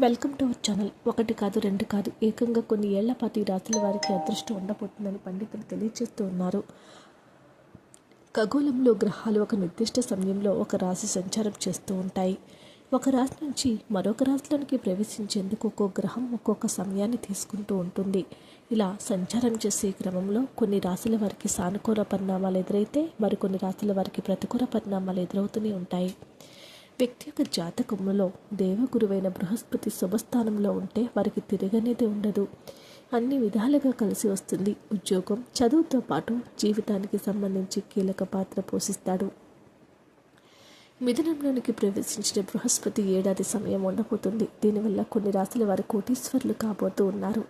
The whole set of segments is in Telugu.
Welcome to our channel. ఒకటి కాదు రెండు కాదు ఏకంగా కొన్ని ఏళ్ళ పాటు ఈ రాశుల వారికి అదృష్టం ఉండబోతుందని పండితులు తెలియజేస్తూ ఉన్నారు. ఖగోళంలో గ్రహాలు ఒక నిర్దిష్ట సమయంలో ఒక రాశి సంచారం చేస్తూ ఉంటాయి. ఒక రాశి నుంచి మరొక రాశిలోనికి ప్రవేశించేందుకు ఒక్కో గ్రహం ఒక్కొక్క సమయాన్ని తీసుకుంటూ ఉంటుంది. ఇలా సంచారం చేసే క్రమంలో కొన్ని రాశుల వారికి సానుకూల పరిణామాలు ఎదురైతే మరికొన్ని రాశుల వారికి ప్రతికూల పరిణామాలు ఎదురవుతూనే ఉంటాయి. వ్యక్తి యొక్క జాతకంలో దేవగురువైన బృహస్పతి శుభస్థానంలో ఉంటే వారికి తిరగనేది ఉండదు. అన్ని విధాలుగా కలిసి వస్తుంది. ఉద్యోగం చదువుతో పాటు జీవితానికి సంబంధించి కీలక పాత్ర పోషిస్తాడు. మిథునంలోనికి ప్రవేశించిన బృహస్పతి ఏడాది సమయం ఉండబోతుంది. దీనివల్ల కొన్ని రాశుల వారు కోటీశ్వరులు కాబోతూ ఉన్నారు.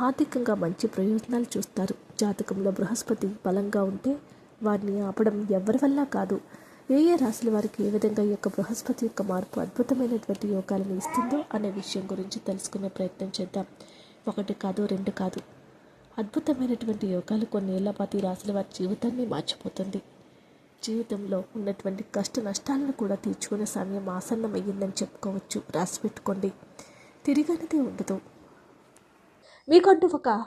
ఆర్థికంగా మంచి ప్రయోజనాలు చూస్తారు. జాతకంలో బృహస్పతి బలంగా ఉంటే వారిని ఆపడం ఎవరి వల్ల కాదు. ఏ ఏ రాశుల వారికి ఏ విధంగా ఈ యొక్క బృహస్పతి యొక్క మార్పు అద్భుతమైనటువంటి యోగాలను ఇస్తుందో అనే విషయం గురించి తెలుసుకునే ప్రయత్నం చేద్దాం. ఒకటి కాదు రెండు కాదు. అద్భుతమైనటువంటి యోగాలు కొన్నేళ్ళ పాటు రాశుల వారి జీవితాన్ని మార్చిపోతుంది. జీవితంలో ఉన్నటువంటి కష్ట నష్టాలను కూడా తీర్చుకునే సమయం ఆసన్నమయ్యిందని చెప్పుకోవచ్చు. రాసి పెట్టుకోండి. తిరిగనిదే ఉండదు. మీకంటూ ఒక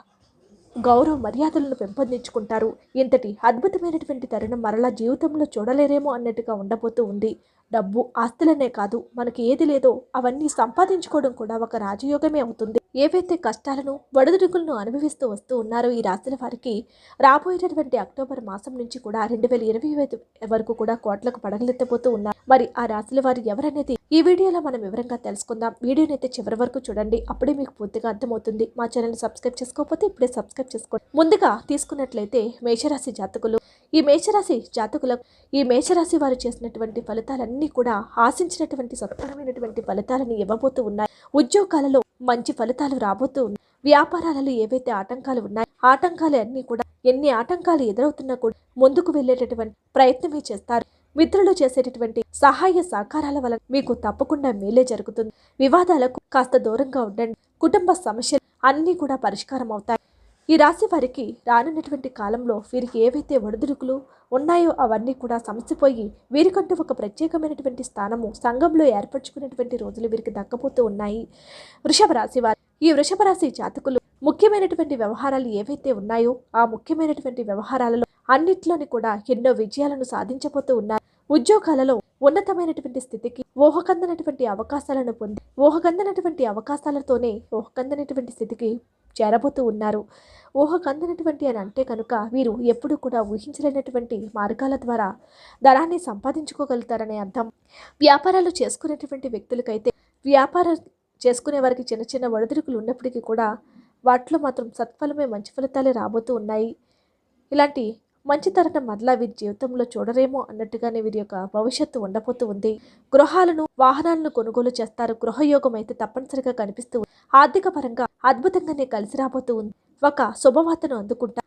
గౌరవ మర్యాదలను పెంపొందించుకుంటారు. ఇంతటి అద్భుతమైనటువంటి తరుణం మరలా జీవితంలో చూడలేరేమో అన్నట్టుగా ఉండబోతూ ఉంది. డబ్బు ఆస్తులనే కాదు మనకి ఏది లేదో అవన్నీ సంపాదించుకోవడం కూడా ఒక రాజయోగమే అవుతుంది. ఏవైతే కష్టాలను వడదుడుకులను అనుభవిస్తూ వస్తూ ఉన్నారో ఈ రాశుల వారికి రాబోయేటటువంటి అక్టోబర్ మాసం నుంచి కూడా రెండు వేల ఇరవై ఐదు వరకు కూడా కోట్లకు పడగలెత్తబోతూ ఉన్నారు. మరి ఆ రాశుల వారు ఎవరనేది ఈ వీడియోలో మనం వివరంగా తెలుసుకుందాం. వీడియోని అయితే చివరి వరకు చూడండి అప్పుడే మీకు పూర్తిగా అర్థమవుతుంది. మా ఛానల్ సబ్స్క్రైబ్ చేసుకోకపోతే ఇప్పుడే సబ్స్క్రైబ్ చేసుకోండి. ముందుగా తీసుకున్నట్లయితే మేషరాశి జాతకులు ఈ మేషరాశి జాతకులకు ఈ మేషరాశి వారు చేసినటువంటి ఫలితాలన్నీ కూడా ఆశించినటువంటి సత్పరమైనటువంటి ఫలితాలను ఇవ్వబోతూ ఉన్నాయి. ఉద్యోగాలలో మంచి ఫలితాలు రాబోతూ ఉన్నాయి. వ్యాపారాలలో ఏవైతే ఆటంకాలు ఉన్నాయో ఆటంకాలు అన్నీ కూడా ఎన్ని ఆటంకాలు ఎదురవుతున్నా కూడా ముందుకు వెళ్ళేటటువంటి ప్రయత్నమే చేస్తారు. మిత్రులు చేసేటటువంటి సహాయ సహకారాల వల్ల మీకు తప్పకుండా మేలే జరుగుతుంది. వివాదాలకు కాస్త దూరంగా ఉండండి. కుటుంబ సమస్యలు అన్నీ కూడా పరిష్కారం అవుతాయి. ఈ రాశి వారికి రానున్నటువంటి కాలంలో వీరికి ఏవైతే ఒడిదుడుకులు ఉన్నాయో అవన్నీ కూడా సమసిపోయి వీరికంటూ ఒక ప్రత్యేకమైనటువంటి స్థానము సంఘంలో ఏర్పరచుకునేటువంటి రోజులు వీరికి దక్కబోతూ ఉన్నాయి. వృషభ రాశి వారు ఈ వృషభ రాశి జాతకులు ముఖ్యమైనటువంటి వ్యవహారాలు ఏవైతే ఉన్నాయో ఆ ముఖ్యమైనటువంటి వ్యవహారాలలో అన్నిట్లోని కూడా ఎన్నో విజయాలను సాధించబోతూ ఉన్నారు. ఉద్యోగాలలో ఉన్నతమైనటువంటి స్థితికి ఊహకందనటువంటి అవకాశాలను పొంది ఊహకందనటువంటి అవకాశాలతోనే ఊహకందనటువంటి స్థితికి చేరబోతూ ఉన్నారు. ఊహకందనటువంటి అని అంటే కనుక వీరు ఎప్పుడు కూడా ఊహించలేనటువంటి మార్గాల ద్వారా ధనాన్ని సంపాదించుకోగలుగుతారనే అర్థం. వ్యాపారాలు చేసుకునేటువంటి వ్యక్తులకైతే వ్యాపారం చేసుకునే వారికి చిన్న చిన్న ఒడిదుడుకులు ఉన్నప్పటికీ కూడా వాటిలో మాత్రం సత్ఫలమే మంచి ఫలితాలే రాబోతూ ఉన్నాయి. ఇలాంటి మంచి తరుణం మరలా వీరి జీవితంలో చూడరేమో అన్నట్టుగానే వీరి యొక్క భవిష్యత్తు ఉండబోతూ ఉంది. గృహాలను వాహనాలను కొనుగోలు చేస్తారు. గృహయోగం అయితే తప్పనిసరిగా కనిపిస్తూ ఆర్థిక పరంగా అద్భుతంగానే కలిసి రాబోతూ ఉంది. ఒక శుభవార్తను అందుకుంటా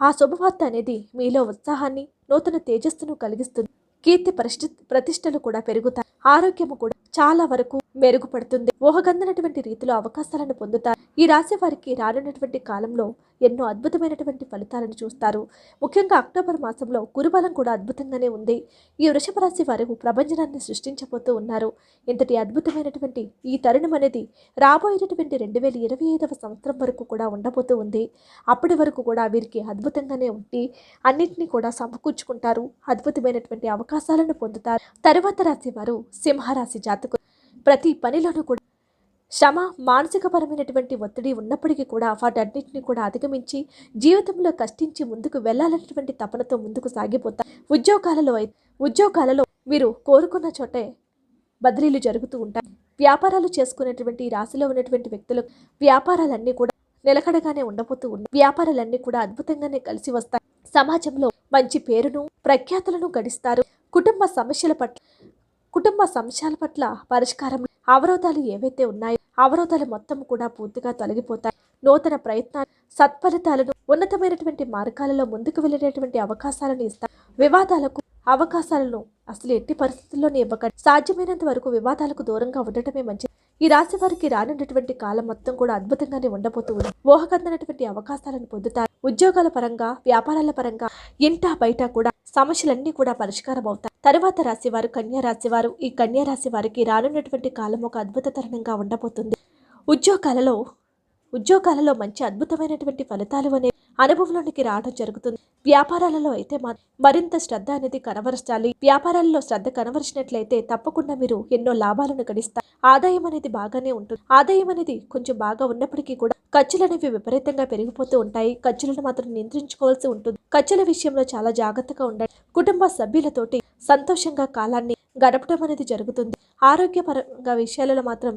ఆ శుభవార్త అనేది మీలో ఉత్సాహాన్ని నూతన తేజస్సును కలిగిస్తుంది. కీర్తి ప్రతిష్ఠ ప్రతిష్టలు కూడా పెరుగుతాయి. ఆరోగ్యము కూడా చాలా వరకు మెరుగుపడుతుంది. ఊహకందనటువంటి రీతిలో అవకాశాలను పొందుతారు. ఈ రాశి వారికి రానున్నటువంటి కాలంలో ఎన్నో అద్భుతమైనటువంటి ఫలితాలను చూస్తారు. ముఖ్యంగా అక్టోబర్ మాసంలో గురుబలం కూడా అద్భుతంగానే ఉంది. ఈ వృషభ రాశి వారు ప్రభంజనాన్ని సృష్టించబోతూ ఉన్నారు. ఇంతటి అద్భుతమైనటువంటి ఈ తరుణం అనేది రాబోయేటటువంటి రెండు వేల ఇరవై ఐదవ సంవత్సరం వరకు కూడా ఉండబోతూ ఉంది. అప్పటి వరకు కూడా వీరికి అద్భుతంగానే ఉండి అన్నింటినీ కూడా సమకూర్చుకుంటారు. అద్భుతమైనటువంటి అవకాశాలను పొందుతారు. తరువాత రాశి వారు సింహరాశి జాతకులు. ప్రతి పనిలోనూ కూడా శ్రమ మానసికపరమైనటువంటి ఒత్తిడి ఉన్నప్పటికీ కూడా వాటన్నిటిని కూడా అధిగమించి జీవితంలో కష్టించి ముందుకు వెళ్ళాలన్నటువంటి తపనతో ముందుకు సాగిపోతా ఉద్యోగాలలో ఉద్యోగాలలో మీరు కోరుకున్న చోటే బదిలీలు జరుగుతూ ఉంటాయి. వ్యాపారాలు చేసుకునేటువంటి రాశిలో ఉన్నటువంటి వ్యక్తులకు వ్యాపారాలన్నీ కూడా నిలకడగానే ఉండబోతూ ఉన్నాయి. వ్యాపారాలన్నీ కూడా అద్భుతంగానే కలిసి వస్తాయి. సమాజంలో మంచి పేరును ప్రఖ్యాతులను గడిస్తారు. కుటుంబ సమస్యల పట్ల కుటుంబ సంశయాల పట్ల పరిష్కారం అవరోధాలు ఏవైతే ఉన్నాయో అవరోధాలు మొత్తం కూడా పూర్తిగా తొలగిపోతాయి. నూతన ప్రయత్నాలు సత్ఫలితాలను ఉన్నతమైనటువంటి మార్గాలలో ముందుకు వెళ్ళేటటువంటి అవకాశాలను ఇస్తారు వివాదాలకు అవకాశాలను అసలు ఎట్టి పరిస్థితుల్లోనే ఇవ్వకండి. సాధ్యమైనంత వరకు వివాదాలకు దూరంగా ఉండటమే మంచిది. ఈ రాశి వారికి రానున్నటువంటి కాలం మొత్తం కూడా అద్భుతంగానే ఉండబోతూ ఉంది. ఊహకందనటువంటి అవకాశాలను పొందుతారు. ఉద్యోగాల పరంగా వ్యాపారాల పరంగా ఇంటా బయట కూడా సమస్యలన్నీ కూడా పరిష్కారం అవుతాయి తర్వాత రాశివారు కన్యా రాశివారు ఈ కన్యా రాశి వారికి రానున్నటువంటి కాలం ఒక అద్భుత తరుణంగా ఉండబోతుంది. ఉద్యోగాలలో ఉద్యోగాలలో మంచి అద్భుతమైనటువంటి ఫలితాలు అనే అనుభవంలోనికి రావడం జరుగుతుంది. వ్యాపారాలలో అయితే మరింత శ్రద్ధ అనేది కనబరచాలి. వ్యాపారాలలో శ్రద్ధ కనబరిచినట్లయితే తప్పకుండా మీరు ఎన్నో లాభాలను గడిస్తారు ఆదాయం అనేది బాగానే ఉంటుంది. ఆదాయం అనేది కొంచెం బాగా ఉన్నప్పటికీ కూడా ఖర్చులు అనేవి విపరీతంగా పెరిగిపోతూ ఉంటాయి. ఖర్చులను మాత్రం నియంత్రించుకోవాల్సి ఉంటుంది. ఖర్చుల విషయంలో చాలా జాగ్రత్తగా ఉండాలి. కుటుంబ సభ్యులతోటి సంతోషంగా కాలాన్ని గడపడం అనేది జరుగుతుంది. ఆరోగ్యపరంగా విషయాలలో మాత్రం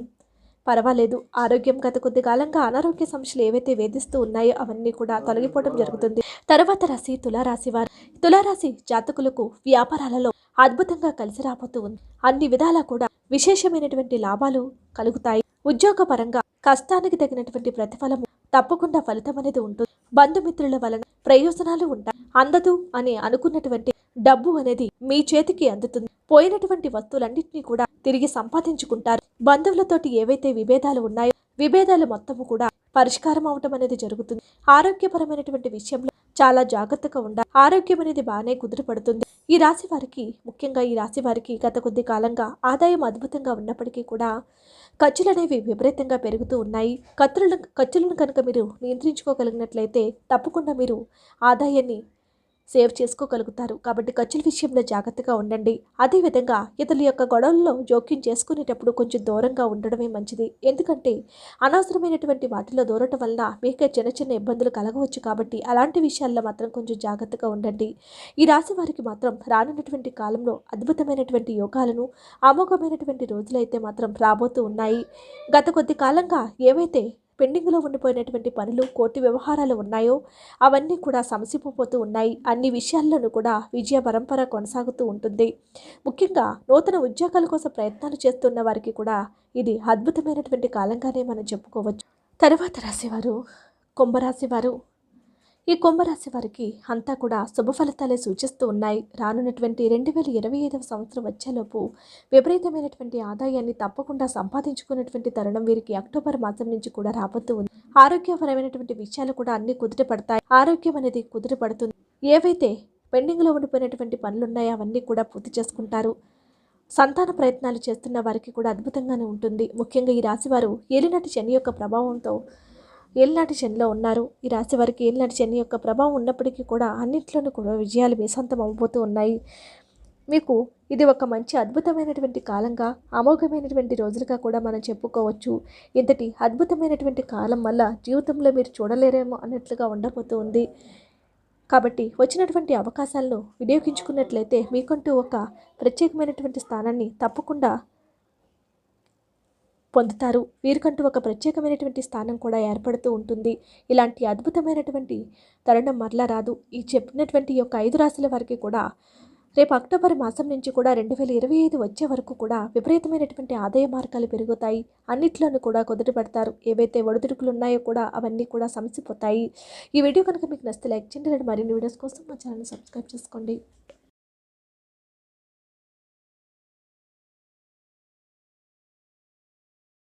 పర్వాలేదు. ఆరోగ్యం గత కొద్ది కాలంగా అనారోగ్య సమస్యలు ఏవైతే వేధిస్తూ ఉన్నాయో అవన్నీ కూడా తొలగిపోవడం జరుగుతుంది. తర్వాత రాశి తులారాశి వారు. తులారాశి జాతకులకు వ్యాపారాలలో అద్భుతంగా కలిసి రాబోతూ ఉంది. అన్ని విధాలా కూడా విశేషమైనటువంటి లాభాలు కలుగుతాయి. ఉద్యోగ పరంగా కష్టానికి తగినటువంటి ప్రతిఫలం తప్పకుండా ఫలితం అనేది ఉంటుంది. బంధుమిత్రుల వలన ప్రయోజనాలు ఉంటాయి. అందదు అని అనుకున్నటువంటి డబ్బు అనేది మీ చేతికి అందుతుంది. పోయినటువంటి వస్తువులన్నింటినీ కూడా తిరిగి సంపాదించుకుంటారు. బంధువులతోటి ఏవైతే విభేదాలు ఉన్నాయో విభేదాలు మొత్తము కూడా పరిష్కారం అవటం అనేది జరుగుతుంది. ఆరోగ్యపరమైనటువంటి విషయంలో చాలా జాగ్రత్తగా ఉండాలి. ఆరోగ్యం అనేది బాగానే కుదిరిపడుతుంది ఈ రాశి వారికి ముఖ్యంగా ఈ రాశి వారికి గత కొద్ది కాలంగా ఆదాయం అద్భుతంగా ఉన్నప్పటికీ కూడా ఖర్చులు అనేవి విపరీతంగా పెరుగుతూ ఉన్నాయి. ఖర్చులను ఖర్చులను కనుక మీరు నియంత్రించుకోగలిగినట్లయితే తప్పకుండా మీరు ఆదాయాన్ని సేవ్ చేసుకోగలుగుతారు. కాబట్టి ఖర్చుల విషయంలో జాగ్రత్తగా ఉండండి. అదేవిధంగా ఇతరుల యొక్క గొడవల్లో జోక్యం చేసుకునేటప్పుడు కొంచెం దూరంగా ఉండడమే మంచిది. ఎందుకంటే అనవసరమైనటువంటి వాటిలో దూరటం వల్ల మీకే చిన్న చిన్న ఇబ్బందులు కలగవచ్చు కాబట్టి అలాంటి విషయాల్లో మాత్రం కొంచెం జాగ్రత్తగా ఉండండి. ఈ రాశి వారికి మాత్రం రానున్నటువంటి కాలంలో అద్భుతమైనటువంటి యోగాలను అమోఘమైనటువంటి రోజులైతే మాత్రం రాబోతూ ఉన్నాయి. గత కొద్ది కాలంగా ఏవైతే పెండింగ్లో ఉండిపోయినటువంటి పనులు కోర్టు వ్యవహారాలు ఉన్నాయో అవన్నీ కూడా సమసిపోతూ ఉన్నాయి. అన్ని విషయాల్లోనూ కూడా విజయ పరంపర కొనసాగుతూ ఉంటుంది. ముఖ్యంగా నూతన ఉద్యోగాల కోసం ప్రయత్నాలు చేస్తున్న వారికి కూడా ఇది అద్భుతమైనటువంటి కాలంగానే మనం చెప్పుకోవచ్చు. తర్వాత రాశివారు కుంభరాశి వారు ఈ కుంభరాశి వారికి అంతా కూడా శుభ ఫలితాలే సూచిస్తూ ఉన్నాయి. రానున్నటువంటి రెండు వేల ఇరవై ఐదవ సంవత్సరం వచ్చేలోపు విపరీతమైనటువంటి ఆదాయాన్ని తప్పకుండా సంపాదించుకున్నటువంటి తరుణం వీరికి అక్టోబర్ మాసం నుంచి కూడా రాబోతూ ఉంది. ఆరోగ్యపరమైనటువంటి విషయాలు కూడా అన్ని కుదిరిపడతాయి ఆరోగ్యం అనేది కుదిరిపడుతుంది ఏవైతే పెండింగ్లో ఉండిపోయినటువంటి పనులు ఉన్నాయో అవన్నీ కూడా పూర్తి చేసుకుంటారు. సంతాన ప్రయత్నాలు చేస్తున్న వారికి కూడా అద్భుతంగానే ఉంటుంది. ముఖ్యంగా ఈ రాశివారు ఏలినాటి శని యొక్క ప్రభావంతో ఏళ్ళనాటి శనిలో ఉన్నారు. ఈ రాశి వారికి ఏళ్ళనాటి శని యొక్క ప్రభావం ఉన్నప్పటికీ కూడా అన్నింటిలోనూ కూడా విజయాలు మీ సొంతం అవ్వబోతూ ఉన్నాయి. మీకు ఇది ఒక మంచి అద్భుతమైనటువంటి కాలంగా అమోఘమైనటువంటి రోజులుగా కూడా మనం చెప్పుకోవచ్చు. ఇంతటి అద్భుతమైనటువంటి కాలం వల్ల జీవితంలో మీరు చూడలేరేమో అన్నట్లుగా ఉండబోతూ ఉంది. కాబట్టి వచ్చినటువంటి అవకాశాలను వినియోగించుకున్నట్లయితే మీకంటూ ఒక ప్రత్యేకమైనటువంటి స్థానాన్ని తప్పకుండా పొందుతారు. వీరికంటూ ఒక ప్రత్యేకమైనటువంటి స్థానం కూడా ఏర్పడుతూ ఉంటుంది. ఇలాంటి అద్భుతమైనటువంటి తరుణం మరలా రాదు. ఈ చెప్పినటువంటి యొక్క ఐదు రాశుల వారికి కూడా రేపు అక్టోబర్ మాసం నుంచి కూడా రెండు వేల ఇరవై ఐదు వచ్చే వరకు కూడా విపరీతమైనటువంటి ఆదాయ మార్గాలు పెరుగుతాయి. అన్నిట్లోనూ కూడా కుదుటపడతారు ఏవైతే ఒడిదుడుకులు ఉన్నాయో కూడా అవన్నీ కూడా సమసిపోతాయి. ఈ వీడియో కనుక మీకు నచ్చితే లైక్ చేయండి. మరిన్ని వీడియోస్ కోసం మా ఛానల్ సబ్స్క్రైబ్ చేసుకోండి.